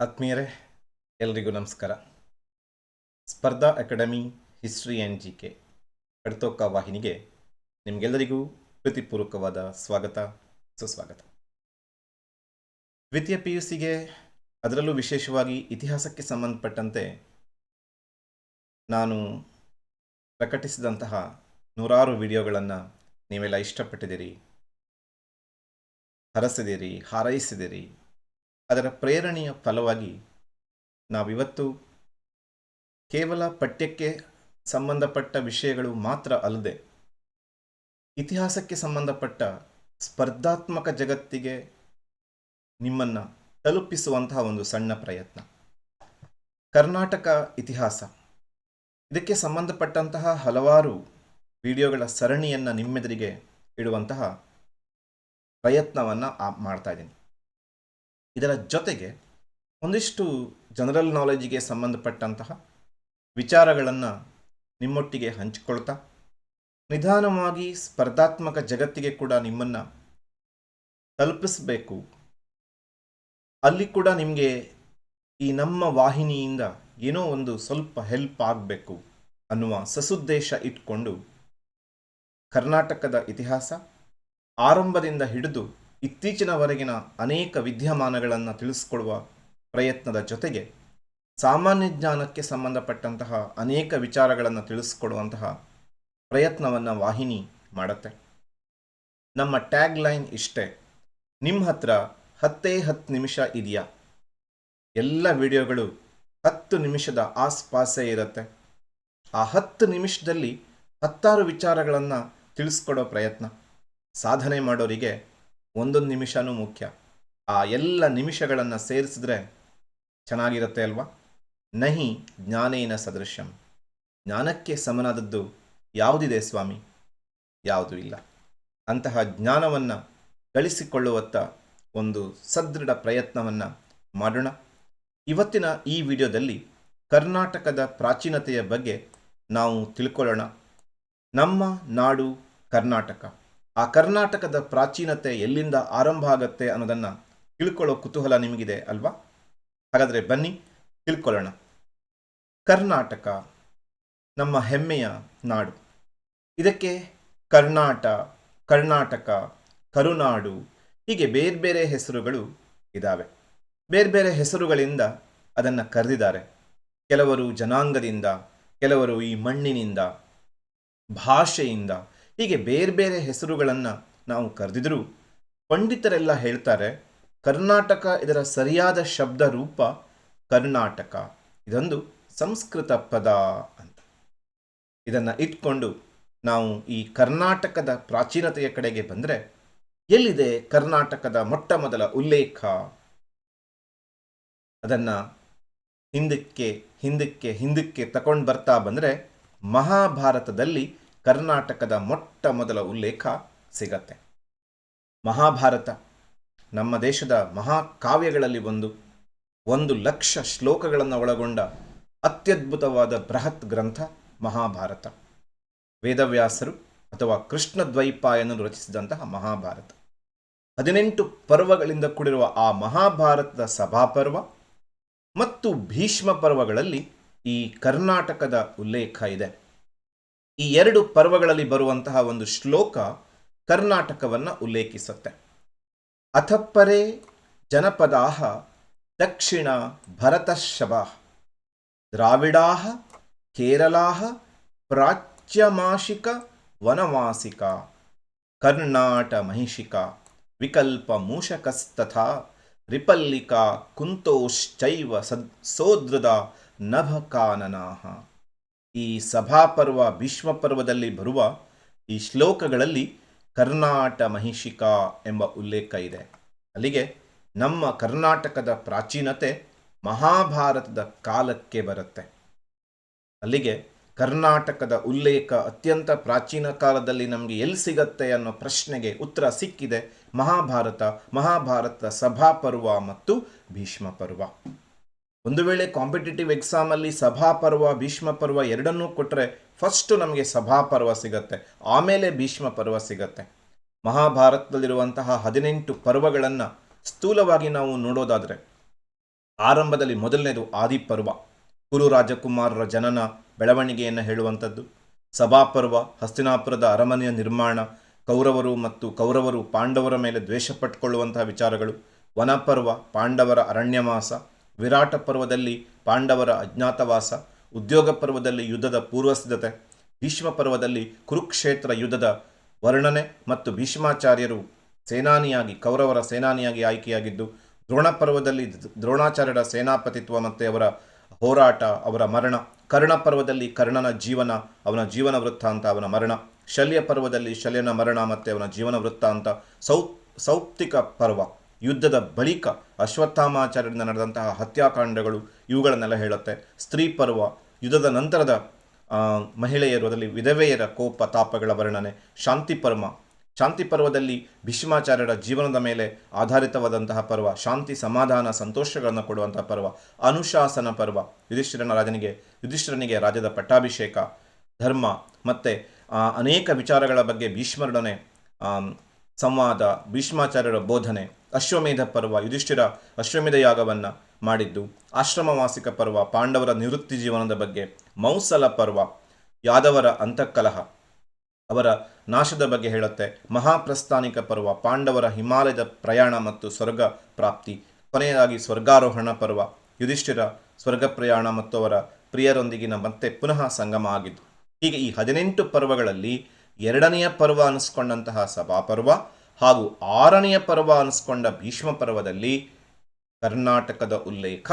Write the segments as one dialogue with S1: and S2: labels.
S1: ಆತ್ಮೀಯರೇ, ಎಲ್ರಿಗೂ ನಮಸ್ಕಾರ. Spardha academy history and G K ಕಡ್ತೋಕ ವಾಹಿನಿಗೆ ನಿಮಗೆಲ್ಲರಿಗೂ ಪ್ರೀತಿಪೂರ್ವಕವಾದ ಸ್ವಾಗತ, ಸುಸ್ವಾಗತ. ದ್ವಿತೀಯ ಪಿ ಯು ಸಿಗೆ ಅದರಲ್ಲೂ ವಿಶೇಷವಾಗಿ ಇತಿಹಾಸಕ್ಕೆ ಸಂಬಂಧಪಟ್ಟಂತೆ ನಾನು ಪ್ರಕಟಿಸಿದಂತಹ ನೂರಾರು ವಿಡಿಯೋಗಳನ್ನು ನೀವೆಲ್ಲ ಇಷ್ಟಪಟ್ಟಿದ್ದೀರಿ ಹರಸಿದಿರಿ ಹಾರೈಸಿದಿರಿ ಅದರ ಪ್ರೇರಣೆಯ ಫಲವಾಗಿ ನಾವಿವತ್ತು ಕೇವಲ ಪಠ್ಯಕ್ಕೆ ಸಂಬಂಧಪಟ್ಟ ವಿಷಯಗಳು ಮಾತ್ರ ಅಲ್ಲದೆ ಇತಿಹಾಸಕ್ಕೆ ಸಂಬಂಧಪಟ್ಟ ಸ್ಪರ್ಧಾತ್ಮಕ ಜಗತ್ತಿಗೆ ನಿಮ್ಮನ್ನು ತಲುಪಿಸುವಂತಹ ಒಂದು ಸಣ್ಣ ಪ್ರಯತ್ನ. ಕರ್ನಾಟಕ ಇತಿಹಾಸ. ಇದಕ್ಕೆ ಸಂಬಂಧಪಟ್ಟಂತಹ ಹಲವಾರು ವಿಡಿಯೋಗಳ ಸರಣಿಯನ್ನು ನಿಮ್ಮೆದುರಿಗೆ ಇಡುವಂತಹ ಪ್ರಯತ್ನವನ್ನು ಮಾಡ್ತಾ ಇದ್ದೀನಿ. ಇದರ ಜೊತೆಗೆ ಒಂದಿಷ್ಟು ಜನರಲ್ ನಾಲೆಜಿಗೆ ಸಂಬಂಧಪಟ್ಟಂತಹ ವಿಚಾರಗಳನ್ನು ನಿಮ್ಮೊಟ್ಟಿಗೆ ಹಂಚಿಕೊಳ್ತಾ, ನಿಧಾನವಾಗಿ ಸ್ಪರ್ಧಾತ್ಮಕ ಜಗತ್ತಿಗೆ ಕೂಡ ನಿಮ್ಮನ್ನು ತಲುಪಿಸಬೇಕು. ಅಲ್ಲಿ ಕೂಡ ನಿಮಗೆ ಈ ನಮ್ಮ ವಾಹಿನಿಯಿಂದ ಏನೋ ಒಂದು ಸ್ವಲ್ಪ ಹೆಲ್ಪ್ ಆಗಬೇಕು ಅನ್ನುವ ಸಸುದ್ದೇಶ ಇಟ್ಕೊಂಡು ಕರ್ನಾಟಕದ ಇತಿಹಾಸ ಆರಂಭದಿಂದ ಹಿಡಿದು ಇತ್ತೀಚಿನವರೆಗಿನ ಅನೇಕ ವಿದ್ಯಮಾನಗಳನ್ನು ತಿಳಿಸ್ಕೊಡುವ ಪ್ರಯತ್ನದ ಜೊತೆಗೆ ಸಾಮಾನ್ಯ ಜ್ಞಾನಕ್ಕೆ ಸಂಬಂಧಪಟ್ಟಂತಹ ಅನೇಕ ವಿಚಾರಗಳನ್ನು ತಿಳಿಸ್ಕೊಡುವಂತಹ ಪ್ರಯತ್ನವನ್ನು ವಾಹಿನಿ ಮಾಡುತ್ತೆ. ನಮ್ಮ ಟ್ಯಾಗ್ ಲೈನ್ ಇಷ್ಟೇ. ನಿಮ್ಮ ಹತ್ರ ಹತ್ತೇ ಹತ್ತು ನಿಮಿಷ ಇದೆಯಾ? ಎಲ್ಲ ವಿಡಿಯೋಗಳು ಹತ್ತು ನಿಮಿಷದ ಆಸ್ಪಾಸೇ ಇರುತ್ತೆ. ಆ ಹತ್ತು ನಿಮಿಷದಲ್ಲಿ ಹತ್ತಾರು ವಿಚಾರಗಳನ್ನು ತಿಳಿಸ್ಕೊಡೋ ಪ್ರಯತ್ನ. ಸಾಧನೆ ಮಾಡೋರಿಗೆ ಒಂದೊಂದು ನಿಮಿಷನೂ ಮುಖ್ಯ. ಆ ಎಲ್ಲ ನಿಮಿಷಗಳನ್ನು ಸೇರಿಸಿದ್ರೆ ಚೆನ್ನಾಗಿರುತ್ತೆ ಅಲ್ವಾ? ನಹಿ ಜ್ಞಾನೇನ ಸದೃಶ್ಯಂ. ಜ್ಞಾನಕ್ಕೆ ಸಮನಾದದ್ದು ಯಾವುದಿದೆ ಸ್ವಾಮಿ? ಯಾವುದೂ ಇಲ್ಲ. ಅಂತಹ ಜ್ಞಾನವನ್ನು ಗಳಿಸಿಕೊಳ್ಳುವತ್ತ ಒಂದು ಸದೃಢ ಪ್ರಯತ್ನವನ್ನು ಮಾಡೋಣ. ಇವತ್ತಿನ ಈ ವಿಡಿಯೋದಲ್ಲಿ ಕರ್ನಾಟಕದ ಪ್ರಾಚೀನತೆಯ ಬಗ್ಗೆ ನಾವು ತಿಳ್ಕೊಳ್ಳೋಣ. ನಮ್ಮ ನಾಡು ಕರ್ನಾಟಕ. ಆ ಕರ್ನಾಟಕದ ಪ್ರಾಚೀನತೆ ಎಲ್ಲಿಂದ ಆರಂಭ ಆಗತ್ತೆ ಅನ್ನೋದನ್ನು ತಿಳ್ಕೊಳ್ಳೋ ಕುತೂಹಲ ನಿಮಗಿದೆ ಅಲ್ವಾ? ಹಾಗಾದರೆ ಬನ್ನಿ, ತಿಳ್ಕೊಳ್ಳೋಣ. ಕರ್ನಾಟಕ, ನಮ್ಮ ಹೆಮ್ಮೆಯ ನಾಡು. ಇದಕ್ಕೆ ಕರ್ನಾಟ, ಕರ್ನಾಟಕ, ಕರುನಾಡು, ಹೀಗೆ ಬೇರೆ ಬೇರೆ ಹೆಸರುಗಳು ಇದ್ದಾವೆ ಬೇರೆ ಬೇರೆ ಹೆಸರುಗಳಿಂದ ಅದನ್ನು ಕರೆದಿದ್ದಾರೆ. ಕೆಲವರು ಜನಾಂಗದಿಂದ, ಕೆಲವರು ಈ ಮಣ್ಣಿನಿಂದ, ಭಾಷೆಯಿಂದ. ಹೀಗೆ ಬೇರೆ ಬೇರೆ ಹೆಸರುಗಳನ್ನು ನಾವು ಕರೆದಿದ್ರು ಪಂಡಿತರೆಲ್ಲ ಹೇಳ್ತಾರೆ, ಕರ್ನಾಟಕ ಇದರ ಸರಿಯಾದ ಶಬ್ದ ರೂಪ ಕರ್ನಾಟಕ. ಇದೊಂದು ಸಂಸ್ಕೃತ ಪದ ಅಂತ. ಇದನ್ನು ಇಟ್ಕೊಂಡು ನಾವು ಈ ಕರ್ನಾಟಕದ ಪ್ರಾಚೀನತೆಯ ಕಡೆಗೆ ಬಂದರೆ ಎಲ್ಲಿದೆ ಕರ್ನಾಟಕದ ಮೊಟ್ಟ ಮೊದಲ ಉಲ್ಲೇಖ? ಅದನ್ನು ಹಿಂದಕ್ಕೆ ಹಿಂದಕ್ಕೆ ಹಿಂದಕ್ಕೆ ತಗೊಂಡು ಬರ್ತಾ ಬಂದರೆ ಮಹಾಭಾರತದಲ್ಲಿ ಕರ್ನಾಟಕದ ಮೊಟ್ಟ ಮೊದಲ ಉಲ್ಲೇಖ ಸಿಗತ್ತೆ. ಮಹಾಭಾರತ ನಮ್ಮ ದೇಶದ ಮಹಾಕಾವ್ಯಗಳಲ್ಲಿ ಒಂದು. ಒಂದು ಲಕ್ಷ ಶ್ಲೋಕಗಳನ್ನು ಒಳಗೊಂಡ ಅತ್ಯದ್ಭುತವಾದ ಬೃಹತ್ ಗ್ರಂಥ ಮಹಾಭಾರತ. ವೇದವ್ಯಾಸರು ಅಥವಾ ಕೃಷ್ಣ ದ್ವೈಪಾಯನರು ರಚಿಸಿದಂತಹ ಮಹಾಭಾರತ. ಹದಿನೆಂಟು ಪರ್ವಗಳಿಂದ ಕೂಡಿರುವ ಆ ಮಹಾಭಾರತದ ಸಭಾಪರ್ವ ಮತ್ತು ಭೀಷ್ಮ ಪರ್ವಗಳಲ್ಲಿ ಈ ಕರ್ನಾಟಕದ ಉಲ್ಲೇಖ ಇದೆ. ಈ ಎರಡು ಪರ್ವಗಳಲ್ಲಿ ಬರುವಂತಹ ಒಂದು ಶ್ಲೋಕ ಕರ್ನಾಟಕವನ್ನು ಉಲ್ಲೇಖಿಸುತ್ತೆ. ಅಥಪ್ಪರೆ ಜನಪದಾ ದಕ್ಷಿಣ ಭರತಶಬಾ ದ್ರಾವಿಡಾ ಕೇರಳಾ ಪ್ರಾಚ್ಯಮಾಶಿಕ ವನವಾಸಿಕ. ಕರ್ನಾಟ ಮಹಿಷಿಕ ವಿಕಲ್ಪ ಮೂಷಕಸ್ತಥಾ ರಿಪಲ್ಲಿಕಾ ಕುಂತೋಶ್ಚೈವ ಸದ್ ಸೋದೃದ ನಭಕಾನನಾಹ. ಈ ಸಭಾಪರ್ವ ಭೀಷ್ಮ ಪರ್ವದಲ್ಲಿ ಬರುವ ಈ ಶ್ಲೋಕಗಳಲ್ಲಿ ಕರ್ನಾಟ ಮಹಿಷಿಕಾ ಎಂಬ ಉಲ್ಲೇಖ ಇದೆ. ಅಲ್ಲಿಗೆ ನಮ್ಮ ಕರ್ನಾಟಕದ ಪ್ರಾಚೀನತೆ ಮಹಾಭಾರತದ ಕಾಲಕ್ಕೆ ಬರುತ್ತೆ. ಅಲ್ಲಿಗೆ ಕರ್ನಾಟಕದ ಉಲ್ಲೇಖ ಅತ್ಯಂತ ಪ್ರಾಚೀನ ಕಾಲದಲ್ಲಿ ನಮಗೆ ಎಲ್ಲಿ ಸಿಗತ್ತೆ ಅನ್ನೋ ಪ್ರಶ್ನೆಗೆ ಉತ್ತರ ಸಿಕ್ಕಿದೆ ಮಹಾಭಾರತ ಮಹಾಭಾರತ ಸಭಾಪರ್ವ ಮತ್ತು ಭೀಷ್ಮ ಪರ್ವ ಒಂದು ವೇಳೆ ಕಾಂಪಿಟೇಟಿವ್ ಎಕ್ಸಾಮಲ್ಲಿ ಸಭಾಪರ್ವ ಭೀಷ್ಮ ಪರ್ವ ಎರಡನ್ನೂ ಕೊಟ್ಟರೆ ಫಸ್ಟು ನಮಗೆ ಸಭಾಪರ್ವ ಸಿಗತ್ತೆ. ಆಮೇಲೆ ಭೀಷ್ಮ ಪರ್ವ ಸಿಗತ್ತೆ. ಮಹಾಭಾರತದಲ್ಲಿರುವಂತಹ ಹದಿನೆಂಟು ಪರ್ವಗಳನ್ನು ಸ್ಥೂಲವಾಗಿ ನಾವು ನೋಡೋದಾದರೆ, ಆರಂಭದಲ್ಲಿ ಮೊದಲನೇದು ಆದಿಪರ್ವ ಕುರು ರಾಜಕುಮಾರರ ಜನನ ಬೆಳವಣಿಗೆಯನ್ನು ಹೇಳುವಂಥದ್ದು. ಸಭಾಪರ್ವ ಹಸ್ತಿನಾಪುರದ ಅರಮನೆಯ ನಿರ್ಮಾಣ, ಕೌರವರು ಮತ್ತು ಕೌರವರು ಪಾಂಡವರ ಮೇಲೆ ದ್ವೇಷ ಪಟ್ಟುಕೊಳ್ಳುವಂತಹ ವಿಚಾರಗಳು. ವನಪರ್ವ, ಪಾಂಡವರ ಅರಣ್ಯವಾಸ ವಿರಾಟ ಪರ್ವದಲ್ಲಿ ಪಾಂಡವರ ಅಜ್ಞಾತವಾಸ, ಉದ್ಯೋಗ ಪರ್ವದಲ್ಲಿ ಯುದ್ಧದ ಪೂರ್ವಸಿದ್ಧತೆ, ಭೀಷ್ಮ ಪರ್ವದಲ್ಲಿ ಕುರುಕ್ಷೇತ್ರ ಯುದ್ಧದ ವರ್ಣನೆ ಮತ್ತು ಭೀಷ್ಮಾಚಾರ್ಯರು ಸೇನಾನಿಯಾಗಿ, ಕೌರವರ ಸೇನಾನಿಯಾಗಿ ಆಯ್ಕೆಯಾಗಿದ್ದು, ದ್ರೋಣ ಪರ್ವದಲ್ಲಿ ದ್ರೋಣಾಚಾರ್ಯರ ಸೇನಾಪತಿತ್ವ ಮತ್ತು ಅವರ ಹೋರಾಟ, ಅವರ ಮರಣ, ಕರ್ಣ ಪರ್ವದಲ್ಲಿ ಕರ್ಣನ ಜೀವನ, ಅವನ ಜೀವನ ವೃತ್ತಾಂತ ಅವನ ಮರಣ, ಶಲ್ಯ ಪರ್ವದಲ್ಲಿ ಶಲ್ಯನ ಮರಣ ಮತ್ತು ಅವನ ಜೀವನ ವೃತ್ತಾಂತ ಸೌ, ಸೌಪ್ತಿಕ ಪರ್ವ. ಯುದ್ಧದ ಬಳಿಕ ಅಶ್ವತ್ಥಾಮಾಚಾರ್ಯರಿಂದ ನಡೆದಂತಹ ಹತ್ಯಾಕಾಂಡಗಳು ಇವುಗಳನ್ನೆಲ್ಲ ಹೇಳುತ್ತೆ. ಸ್ತ್ರೀ ಪರ್ವ, ಯುದ್ಧದ ನಂತರದ ಮಹಿಳೆಯರು ಅದರಲ್ಲಿ ವಿಧವೆಯರ ಕೋಪ, ತಾಪಗಳ ವರ್ಣನೆ, ಶಾಂತಿ ಪರ್ವ. ಶಾಂತಿ ಪರ್ವದಲ್ಲಿ ಭೀಷ್ಮಾಚಾರ್ಯರ ಜೀವನದ ಮೇಲೆ ಆಧಾರಿತವಾದಂತಹ ಪರ್ವ, ಶಾಂತಿ, ಸಮಾಧಾನ, ಸಂತೋಷಗಳನ್ನು ಕೊಡುವಂತಹ ಪರ್ವ, ಅನುಶಾಸನ ಪರ್ವ. ಯುಧಿಷ್ಠಿರನ ರಾಜನಿಗೆ, ಯುಧಿಷ್ಠಿರನಿಗೆ ರಾಜ್ಯದ ಪಟ್ಟಾಭಿಷೇಕ, ಧರ್ಮ ಮತ್ತು ಅನೇಕ ವಿಚಾರಗಳ ಬಗ್ಗೆ ಭೀಷ್ಮರೊಡನೆ ಸಂವಾದ, ಭೀಷ್ಮಾಚಾರ್ಯರ ಬೋಧನೆ. ಅಶ್ವಮೇಧ ಪರ್ವ ಯುಧಿಷ್ಠಿರ ಅಶ್ವಮೇಧ ಯಾಗವನ್ನು ಮಾಡಿದ್ದು. ಆಶ್ರಮವಾಸಿಕ ಪರ್ವ ಪಾಂಡವರ ನಿವೃತ್ತಿ ಜೀವನದ ಬಗ್ಗೆ ಮೌಸಲ ಪರ್ವ ಯಾದವರ ಅಂತಃಕಲಹ ಅವರ ನಾಶದ ಬಗ್ಗೆ ಹೇಳುತ್ತೆ. ಮಹಾಪ್ರಸ್ಥಾನಿಕ ಪರ್ವ ಪಾಂಡವರ ಹಿಮಾಲಯದ ಪ್ರಯಾಣ ಮತ್ತು ಸ್ವರ್ಗ ಪ್ರಾಪ್ತಿ. ಕೊನೆಯದಾಗಿ ಸ್ವರ್ಗಾರೋಹಣ ಪರ್ವ ಯುಧಿಷ್ಠಿರ ಸ್ವರ್ಗ ಪ್ರಯಾಣ ಮತ್ತು ಅವರ ಪ್ರಿಯರೊಂದಿಗಿನ ಮತ್ತೆ ಪುನಃ ಸಂಗಮ ಆಗಿದ್ದು. ಹೀಗೆ ಈ ಹದಿನೆಂಟು ಪರ್ವಗಳಲ್ಲಿ ಎರಡನೆಯ ಪರ್ವ ಅನಿಸ್ಕೊಂಡಂತಹ ಸಭಾಪರ್ವ ಹಾಗೂ ಆರನೆಯ ಪರ್ವ ಅನಿಸ್ಕೊಂಡ ಭೀಷ್ಮ ಪರ್ವದಲ್ಲಿ ಕರ್ನಾಟಕದ ಉಲ್ಲೇಖ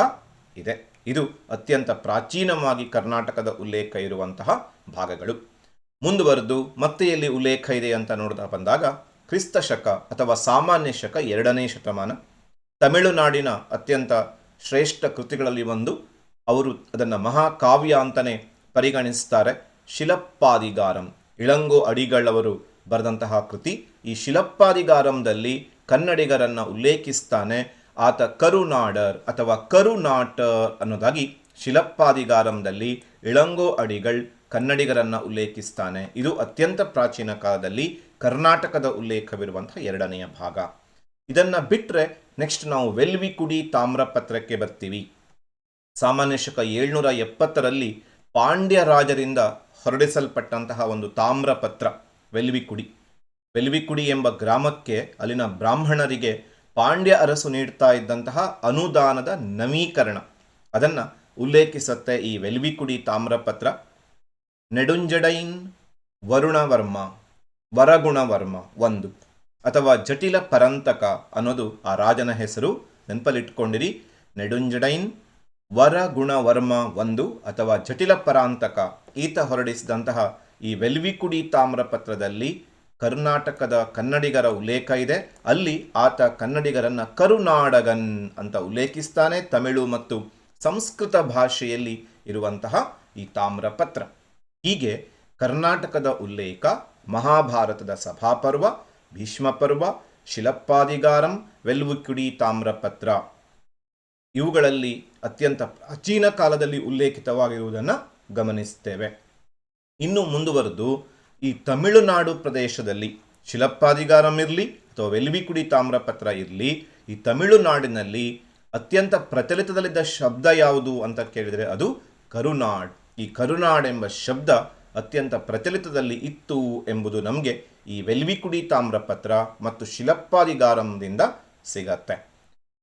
S1: ಇದೆ. ಇದು ಅತ್ಯಂತ ಪ್ರಾಚೀನವಾಗಿ ಕರ್ನಾಟಕದ ಉಲ್ಲೇಖ ಇರುವಂತಹ ಭಾಗಗಳು. ಮುಂದುವರೆದು ಮತ್ತೆ ಎಲ್ಲಿ ಉಲ್ಲೇಖ ಇದೆ ಅಂತ ನೋಡ್ತಾ ಬಂದಾಗ ಕ್ರಿಸ್ತ ಶಕ ಅಥವಾ ಸಾಮಾನ್ಯ ಶಕ ಎರಡನೇ ಶತಮಾನ. ತಮಿಳುನಾಡಿನ ಅತ್ಯಂತ ಶ್ರೇಷ್ಠ ಕೃತಿಗಳಲ್ಲಿ ಒಂದು. ಅವರು ಅದನ್ನು ಮಹಾಕಾವ್ಯ ಅಂತಲೇ ಪರಿಗಣಿಸ್ತಾರೆ. ಶಿಲಪ್ಪಾದಿಗಾರಂ, ಇಳಂಗೋ ಅಡಿಗಳವರು ಬರೆದಂತಹ ಕೃತಿ. ಈ ಶಿಲಪ್ಪಾದಿಗಾರಂದಲ್ಲಿ ಕನ್ನಡಿಗರನ್ನು ಉಲ್ಲೇಖಿಸ್ತಾನೆ. ಆತ ಕರುನಾಡರ್ ಅಥವಾ ಕರುನಾಟರ್ ಅನ್ನೋದಾಗಿ ಶಿಲಪ್ಪಾದಿಗಾರಂದಲ್ಲಿ ಇಳಂಗೋ ಅಡಿಗಳ್ ಕನ್ನಡಿಗರನ್ನು ಉಲ್ಲೇಖಿಸ್ತಾನೆ. ಇದು ಅತ್ಯಂತ ಪ್ರಾಚೀನ ಕಾಲದಲ್ಲಿ ಕರ್ನಾಟಕದ ಉಲ್ಲೇಖವಿರುವಂತಹ ಎರಡನೆಯ ಭಾಗ. ಇದನ್ನು ಬಿಟ್ಟರೆ ನೆಕ್ಸ್ಟ್ ನಾವು ವೆಲ್ವಿಕುಡಿ ತಾಮ್ರಪತ್ರಕ್ಕೆ ಬರ್ತೀವಿ. ಸಾಮಾನ್ಯ ಶಕ ಏಳ್ನೂರ ಎಪ್ಪತ್ತರಲ್ಲಿ ಪಾಂಡ್ಯ ರಾಜರಿಂದ ಹೊರಡಿಸಲ್ಪಟ್ಟಂತಹ ಒಂದು ತಾಮ್ರಪತ್ರ. ವೆಲ್ವಿಕುಡಿ. ವೆಲ್ವಿಕುಡಿ ಎಂಬ ಗ್ರಾಮಕ್ಕೆ ಅಲ್ಲಿನ ಬ್ರಾಹ್ಮಣರಿಗೆ ಪಾಂಡ್ಯ ಅರಸು ನೀಡ್ತಾ ಇದ್ದಂತಹ ಅನುದಾನದ ನವೀಕರಣ. ಅದನ್ನು ಉಲ್ಲೇಖಿಸುತ್ತೆ ಈ ವೆಲ್ವಿಕುಡಿ ತಾಮ್ರಪತ್ರ. ನೆಡುಂಜಡೈನ್ ವರುಣವರ್ಮ, ವರಗುಣವರ್ಮ ಒಂದು ಅಥವಾ ಜಟಿಲ ಪರಂತಕ ಅನ್ನೋದು ಆ ರಾಜನ ಹೆಸರು. ನೆನಪಲ್ಲಿಟ್ಕೊಂಡಿರಿ. ನೆಡುಂಜಡೈನ್ ವರಗುಣವರ್ಮ ಒಂದು ಅಥವಾ ಜಟಿಲ ಪರಾಂತಕ. ಈತ ಹೊರಡಿಸಿದಂತಹ ಈ ವೆಲ್ವಿಕುಡಿ ತಾಮ್ರಪತ್ರದಲ್ಲಿ ಕರ್ನಾಟಕದ ಕನ್ನಡಿಗರ ಉಲ್ಲೇಖ ಇದೆ. ಅಲ್ಲಿ ಆತ ಕನ್ನಡಿಗರನ್ನ ಕರುನಾಡಗನ್ ಅಂತ ಉಲ್ಲೇಖಿಸ್ತಾನೆ. ತಮಿಳು ಮತ್ತು ಸಂಸ್ಕೃತ ಭಾಷೆಯಲ್ಲಿ ಇರುವಂತಹ ಈ ತಾಮ್ರಪತ್ರ ಹೀಗೆ ಕರ್ನಾಟಕದ ಉಲ್ಲೇಖ, ಮಹಾಭಾರತದ ಸಭಾಪರ್ವ ಭೀಷ್ಮಪರ್ವ ಶಿಲಪ್ಪಾದಿಗಾರಂ, ವೆಲ್ವಿಕುಡಿ ತಾಮ್ರಪತ್ರ ಇವುಗಳಲ್ಲಿ ಅತ್ಯಂತ ಪ್ರಾಚೀನ ಕಾಲದಲ್ಲಿ ಉಲ್ಲೇಖಿತವಾಗಿರುವುದನ್ನು ಗಮನಿಸ್ತೇವೆ. ಇನ್ನು ಮುಂದುವರೆದು ಈ ತಮಿಳುನಾಡು ಪ್ರದೇಶದಲ್ಲಿ ಶಿಲಪ್ಪಾದಿಗಾರಂ ಇರಲಿ ಅಥವಾ ವೆಲ್ವಿಕುಡಿ ತಾಮ್ರಪತ್ರ ಇರಲಿ, ಈ ತಮಿಳುನಾಡಿನಲ್ಲಿ ಅತ್ಯಂತ ಪ್ರಚಲಿತದಲ್ಲಿದ್ದ ಶಬ್ದ ಯಾವುದು ಅಂತ ಕೇಳಿದರೆ ಅದು ಕರುನಾಡ್. ಈ ಕರುನಾಡ್ ಎಂಬ ಶಬ್ದ ಅತ್ಯಂತ ಪ್ರಚಲಿತದಲ್ಲಿ ಇತ್ತು ಎಂಬುದು ನಮಗೆ ಈ ವೆಲ್ವಿಕುಡಿ ತಾಮ್ರಪತ್ರ ಮತ್ತು ಶಿಲಪ್ಪಾದಿಗಾರಂದಿಂದ ಸಿಗತ್ತೆ.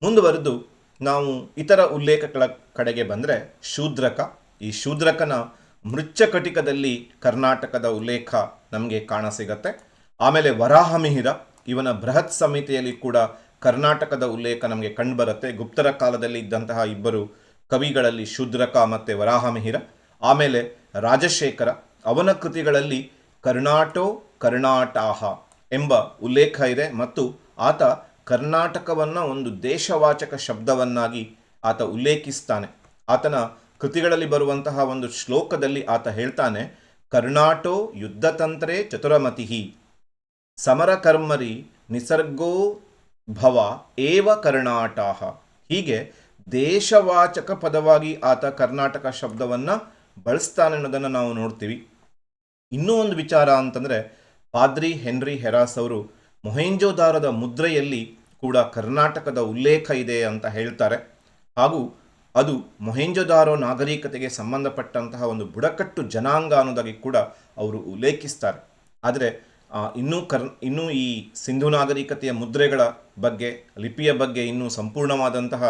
S1: ಮುಂದುವರೆದು ನಾವು ಇತರ ಉಲ್ಲೇಖಗಳ ಕಡೆಗೆ ಬಂದರೆ ಶೂದ್ರಕ. ಈ ಶೂದ್ರಕನ ಮೃಚ್ಛಕಟಿಕದಲ್ಲಿ ಕರ್ನಾಟಕದ ಉಲ್ಲೇಖ ನಮಗೆ ಕಾಣಸಿಗತ್ತೆ ಆಮೇಲೆ ವರಾಹಮಿಹಿರ ಇವನ ಬೃಹತ್ ಸಮಿತಿಯಲ್ಲಿ ಕೂಡ ಕರ್ನಾಟಕದ ಉಲ್ಲೇಖ ನಮಗೆ ಕಂಡುಬರುತ್ತೆ ಗುಪ್ತರ ಕಾಲದಲ್ಲಿ ಇದ್ದಂತಹ ಇಬ್ಬರು ಕವಿಗಳಲ್ಲಿ ಶೂದ್ರಕ ಮತ್ತು ವರಾಹಮಿಹಿರ ಆಮೇಲೆ ರಾಜಶೇಖರ, ಅವನ ಕೃತಿಗಳಲ್ಲಿ ಕರ್ನಾಟೋ ಕರ್ನಾಟಾಹ ಎಂಬ ಉಲ್ಲೇಖ ಇದೆ ಮತ್ತು ಆತ ಕರ್ನಾಟಕವನ್ನು ಒಂದು ದೇಶವಾಚಕ ಶಬ್ದವನ್ನಾಗಿ ಆತ ಉಲ್ಲೇಖಿಸ್ತಾನೆ. ಆತನ ಕೃತಿಗಳಲ್ಲಿ ಬರುವಂತಹ ಒಂದು ಶ್ಲೋಕದಲ್ಲಿ ಆತ ಹೇಳ್ತಾನೆ ಕರ್ನಾಟೋ ಯುದ್ಧತಂತ್ರೇ ಚತುರಮತಿಹಿ ಸಮರಕರ್ಮರಿ ನಿಸರ್ಗೋ ಭವ ಏವ ಕರ್ನಾಟಕ ಹೀಗೆ ದೇಶವಾಚಕ ಪದವಾಗಿ ಆತ ಕರ್ನಾಟಕ ಶಬ್ದವನ್ನು ಬಳಸ್ತಾನೆ ಅನ್ನೋದನ್ನು ನಾವು ನೋಡ್ತೀವಿ. ಇನ್ನೂ ಒಂದು ವಿಚಾರ ಅಂತಂದರೆ, ಪಾದ್ರಿ ಹೆನ್ರಿ ಹೆರಾಸ್ ಅವರು ಮೊಹೆಂಜೋದಾರದ ಮುದ್ರೆಯಲ್ಲಿ ಕೂಡ ಕರ್ನಾಟಕದ ಉಲ್ಲೇಖ ಇದೆ ಅಂತ ಹೇಳ್ತಾರೆ. ಹಾಗೂ ಅದು ಮೊಹೆಂಜೊದಾರೋ ನಾಗರಿಕತೆಗೆ ಸಂಬಂಧಪಟ್ಟಂತಹ ಒಂದು ಬುಡಕಟ್ಟು ಜನಾಂಗ ಅನ್ನೋದಾಗಿ ಕೂಡ ಅವರು ಉಲ್ಲೇಖಿಸ್ತಾರೆ. ಆದರೆ ಇನ್ನೂ ಕರ್, ಇನ್ನೂ ಈ ಸಿಂಧು ನಾಗರಿಕತೆಯ ಮುದ್ರೆಗಳ ಬಗ್ಗೆ, ಲಿಪಿಯ ಬಗ್ಗೆ ಇನ್ನೂ ಸಂಪೂರ್ಣವಾದಂತಹ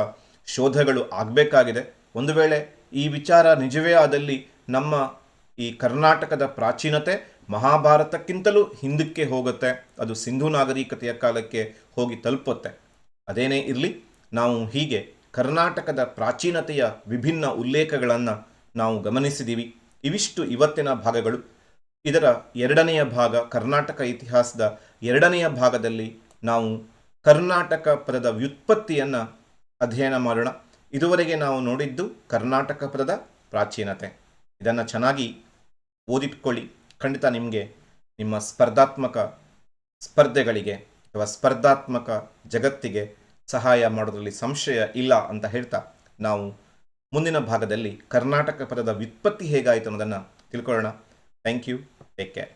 S1: ಶೋಧಗಳು ಆಗಬೇಕಾಗಿದೆ. ಒಂದು ವೇಳೆ ಈ ವಿಚಾರ ನಿಜವೇ ಆದಲ್ಲಿ ನಮ್ಮ ಈ ಕರ್ನಾಟಕದ ಪ್ರಾಚೀನತೆ ಮಹಾಭಾರತಕ್ಕಿಂತಲೂ ಹಿಂದಕ್ಕೆ ಹೋಗುತ್ತೆ, ಅದು ಸಿಂಧು ನಾಗರಿಕತೆಯ ಕಾಲಕ್ಕೆ ಹೋಗಿ ತಲುಪುತ್ತೆ. ಅದೇನೇ ಇರಲಿ, ನಾವು ಹೀಗೆ ಕರ್ನಾಟಕದ ಪ್ರಾಚೀನತೆಯ ವಿಭಿನ್ನ ಉಲ್ಲೇಖಗಳನ್ನು ನಾವು ಗಮನಿಸಿದ್ದೀವಿ ಇವಿಷ್ಟು ಇವತ್ತಿನ ಭಾಗಗಳು. ಇದರ ಎರಡನೆಯ ಭಾಗ ಕರ್ನಾಟಕ ಇತಿಹಾಸದ ಎರಡನೆಯ ಭಾಗದಲ್ಲಿ ನಾವು ಕರ್ನಾಟಕ ಪದದ ವ್ಯುತ್ಪತ್ತಿಯನ್ನು ಅಧ್ಯಯನ ಮಾಡೋಣ. ಇದುವರೆಗೆ ನಾವು ನೋಡಿದ್ದು ಕರ್ನಾಟಕ ಪದದ ಪ್ರಾಚೀನತೆ. ಇದನ್ನು ಚೆನ್ನಾಗಿ ಓದಿಟ್ಕೊಳ್ಳಿ. ಖಂಡಿತ ನಿಮಗೆ ನಿಮ್ಮ ಸ್ಪರ್ಧಾತ್ಮಕ ಸ್ಪರ್ಧೆಗಳಿಗೆ ಅಥವಾ ಸ್ಪರ್ಧಾತ್ಮಕ ಜಗತ್ತಿಗೆ ಸಹಾಯ ಮಾಡೋದ್ರಲ್ಲಿ ಸಂಶಯ ಇಲ್ಲ ಅಂತ ಹೇಳ್ತಾ ನಾವು ಮುಂದಿನ ಭಾಗದಲ್ಲಿ ಕರ್ನಾಟಕ ಪದದ ವ್ಯುತ್ಪತ್ತಿ ಹೇಗಾಯಿತು ಅನ್ನೋದನ್ನು ತಿಳ್ಕೊಳ್ಳೋಣ. Thank you take care